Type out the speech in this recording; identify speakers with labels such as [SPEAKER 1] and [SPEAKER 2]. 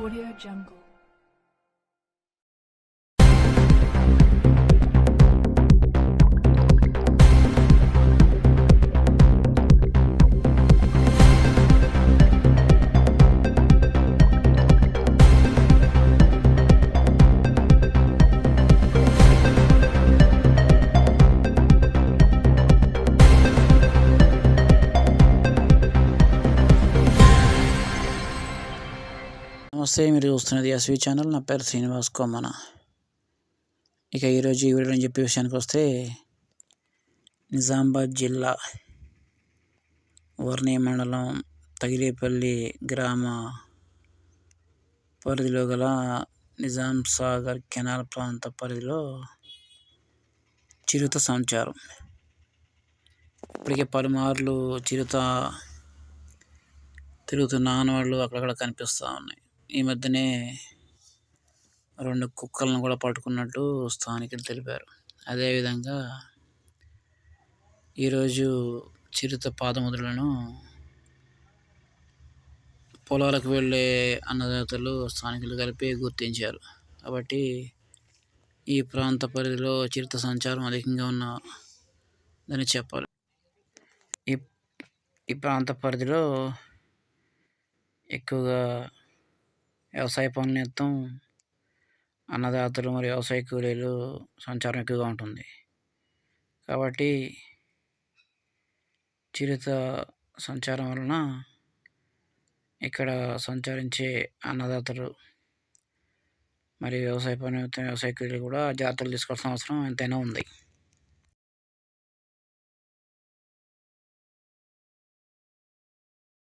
[SPEAKER 1] Audio Jungle. నమస్తే మీరు చూస్తున్నది ఎస్వి ఛానల్. నా పేరు శ్రీనివాస్ కొమ్మన ఇక ఈరోజు ఈ వీడియోని చెప్పే విషయానికి వస్తే నిజామాబాద్ జిల్లా వర్ణి మండలం తగిలేపల్లి గ్రామ పరిధిలో గల నిజాం సాగర్ కెనాల్ ప్రాంత పరిధిలో చిరుత సంచారం. ఇప్పటికే పలుమార్లు చిరుత తిరుగుతున్న ఆనవాళ్ళు అక్కడక్కడ కనిపిస్తూ ఉన్నాయి. ఈ మధ్యనే రెండు కుక్కలను కూడా పట్టుకున్నట్టు స్థానికులు తెలిపారు. అదేవిధంగా ఈరోజు చిరుత పాదముద్రలను పొలాలకు వెళ్ళే అన్నదాతలు స్థానికులు కలిపి గుర్తించారు. కాబట్టి ఈ ప్రాంత పరిధిలో చిరుత సంచారం అధికంగా ఉన్నదని చెప్పాలి. ఈ ఈ ప్రాంత పరిధిలో ఎక్కువగా వ్యవసాయ పనులు నిమిత్తం అన్నదాతలు మరియు వ్యవసాయ కూలీలు సంచారం ఎక్కువగా ఉంటుంది. కాబట్టి చిరుత సంచారం వలన ఇక్కడ సంచరించే అన్నదాతలు మరియు వ్యవసాయ పని వ్యవసాయ కూలీలు కూడా జాగ్రత్తలు తీసుకోవాల్సిన అవసరం ఎంతైనా ఉంది.